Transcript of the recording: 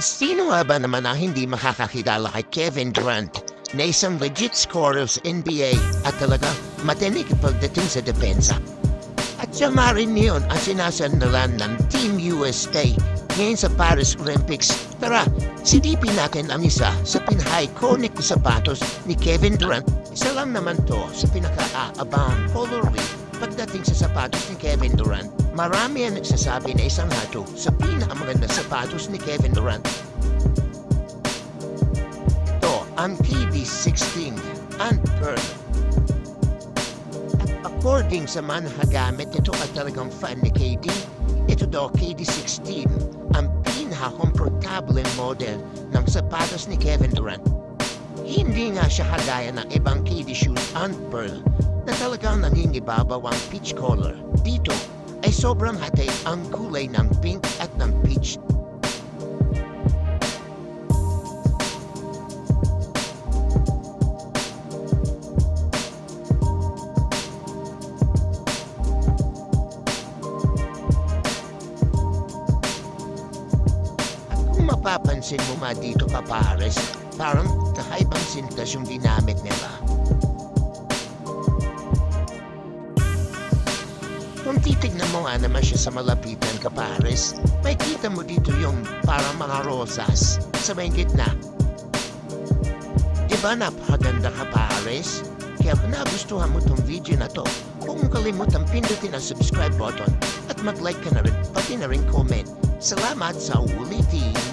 Sino nga ba naman ang hindi makakakilala kay Kevin Durant na isang legit scorer sa NBA at talaga matinik pagdating sa depensa? At siya nga rin yun ang sinasandalan ng Team USA ngayon sa Paris Olympics. Tara, silipin natin ang isa sa pinaka-iconic na sapatos ni Kevin Durant. Isa lang naman to sa pinaka-aabang colorway pagdating sa sapatos ni Kevin Durant. Marami ang nagsasabi na isang hato sa pinakamaganda sapatos ni Kevin Durant. Ito ang KD16 and Pearl. At according sa mga nakagamit nito at talagang fan ni KD, ito daw KD16 ang pinaka-komportable model ng sapatos ni Kevin Durant. Hindi nga siya kagaya ng ibang KD shoes and Pearl na talagang nangingibabaw ang peach color. Dito ay sobrang hati ang kulay ng pink at ng peach. At kung mapapansin mo nga dito pa pares, parang kakaibang sintas yung ginamit nila. Kung titignan mo nga naman siya sa malapitan ka pares, may kita mo dito yung parang mga rosas sa may gitna. Diba napakaganda ka pares? Kaya kung nagustuhan mo tong video na to, huwag mong kalimutang pindutin ang subscribe button at mag-like ka na rin, pati na rin comment. Salamat sa ulitin!